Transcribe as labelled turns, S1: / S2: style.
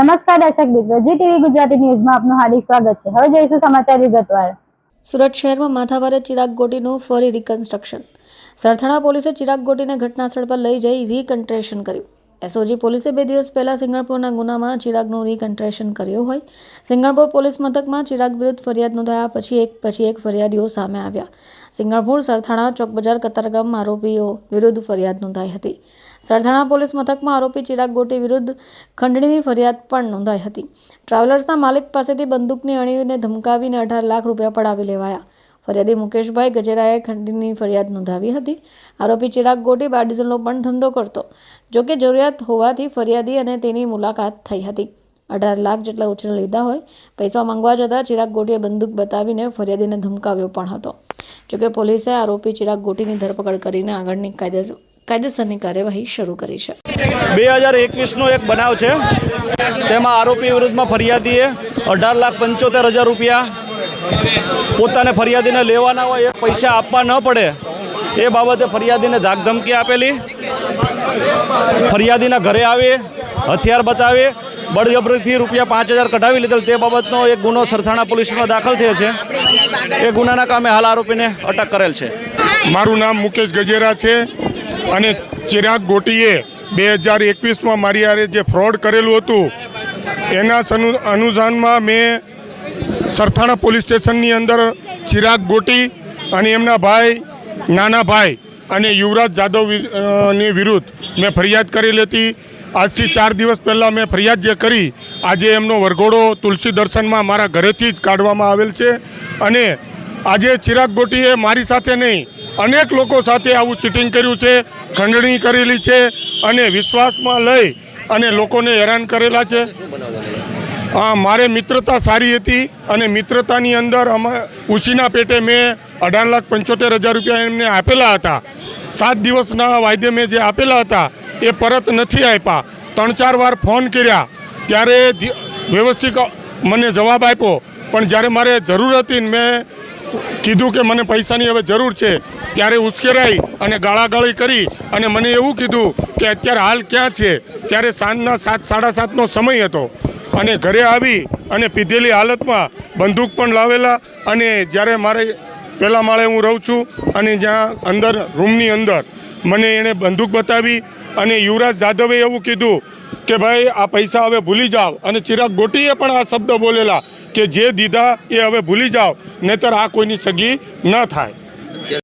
S1: નમસ્કાર દર્શક મિત્રો, જી ટીવી ગુજરાતી ન્યૂઝમાં આપનું હાર્દિક સ્વાગત છે. હવે જોઈશું સમાચાર વિગતવાર.
S2: સુરત શહેરમાં માથાભારે ચિરાગ ગોટીનું ફરી રિકન્સ્ટ્રક્શન સરથાણા પોલીસે ચિરાગ ગોટીને ઘટનાસ્થળ પર લઈ જઈ રિકન્ટ્રેશન કર્યું. એસઓજી પોલીસે બે દિવસ પહેલા સિંગણપુરના ગુનામાં ચિરાગનું રિકન્ટ્રેશન કર્યું હોય. સિંગણપુર પોલીસ મથકમાં ચિરાગ વિરુદ્ધ ફરિયાદ નોંધાયા પછી એક પછી એક ફરિયાદીઓ સામે આવ્યા. સિંગણપુર સરથાણા ચોક બજાર કતારગામ આરોપીઓ વિરુદ્ધ ફરિયાદ નોંધાઈ હતી. સરથાણા પોલીસ મથકમાં આરોપી ચિરાગ ગોટી વિરુદ્ધ ખંડણીની ફરિયાદ પણ નોંધાઈ હતી. ટ્રાવેલર્સના માલિક પાસેથી બંદૂકની અણીને ધમકાવીને અઢાર લાખ રૂપિયા પડાવી લેવાયા. ફરિયાદી મુકેશભાઈ ગજેરાએ ખંડની ફરિયાદ નોંધાવી હતી. આરોપી ચિરાગ ગોટી બારડીઝલનો પણ ધંધો કરતો. જોકે જરૂરિયાત હોવાથી ફરિયાદી અને તેની મુલાકાત થઈ હતી. અઢાર લાખ જેટલા ઉછેર લીધા હોય, પૈસા માંગવા જતાં ચિરાગ ગોટીએ બંદૂક બતાવીને ફરિયાદીને ધમકાવ્યો પણ હતો. જોકે પોલીસે આરોપી ચિરાગ ગોટીની ધરપકડ કરીને આગળની કાયદેસર કાયદેસરની કાર્યવાહી શરૂ કરી છે.
S3: બે હજાર એકવીસનો એક બનાવ છે. તેમાં આરોપી વિરુદ્ધમાં ફરિયાદીએ અઢાર લાખ પંચોતેર હજાર રૂપિયા પોતાને ફરિયાદીને લેવાના હોય, એ પૈસા આપવા ન પડે. એ બાબતે ફરિયાદીને ધાકધમકી આપેલી. ફરિયાદીના ઘરે આવી, હથિયાર બતાવી, બળજબરીથી રૂપિયા પાંચ હજાર કઢાવી લીધેલ. તે બાબતનો એક ગુનો સરથાણા પોલીસમાં દાખલ થયો છે. એ ગુનાના કામે હાલ આરોપીને અટક કરેલ છે.
S4: મારું નામ મુકેશ ગજેરા છે અને ચિરાગ ગોટીએ બે હજાર એકવીસમાં મારી આરે જે ફ્રોડ કરેલું હતું, એના અનુદાનમાં મેં સરથાણા પોલીસ સ્ટેશનની અંદર ચિરાગ ગોટી અને એમના ભાઈ, નાના ભાઈ અને યુવરાજ જાદવની વિરુદ્ધ મેં ફરિયાદ કરેલી હતી આજથી ચાર દિવસ પહેલાં મેં ફરિયાદ જે કરી, આજે એમનો વરઘોડો તુલસી દર્શનમાં મારા ઘરેથી જ કાઢવામાં આવેલ છે. અને આજે ચિરાગ ગોટીએ મારી સાથે નહીં, અનેક લોકો સાથે આવું ચીટિંગ કર્યું છે, ખંડણી કરેલી છે અને વિશ્વાસમાં લઈ અને લોકોને હેરાન કરેલા છે. મારે મિત્રતા સારી હતી અને મિત્રતાની અંદર અમે ઉશીના પેટે મેં અઢાર લાખ પંચોતેર હજાર રૂપિયા એમને આપેલા હતા. સાત દિવસના વાયદે મેં જે આપેલા હતા એ પરત નથી આપ્યા. ત્રણ ચાર વાર ફોન કર્યા. ત્યારે વ્યવસ્થિત મને જવાબ આપ્યો. પણ જ્યારે મારે જરૂર હતી મેં કીધું કે મને પૈસાની હવે જરૂર છે, ત્યારે ઉશ્કેરાઈ અને ગાળાગાળી કરી અને મને એવું કીધું કે અત્યારે હાલ ક્યાં છે? ત્યારે સાંજના સાત, સાડા સાતનો સમય હતો. અને ઘરે આવી અને પીધેલી હાલતમાં બંદૂક પણ લાવેલા અને જ્યારે મારે પહેલા માળે હું રહું છું અને જ્યાં અંદર, રૂમની અંદર મને એણે બંદૂક બતાવી અને યુવરાજ જાદવે એવું કીધું કે ભાઈ, આ પૈસા હવે ભૂલી જાઓ. અને ચિરાગ ગોટીએ પણ આ શબ્દ બોલેલા કે જે દીધા એ હવે ભૂલી જાઓ, નહીતર આ કોઈની સગી ન થાય.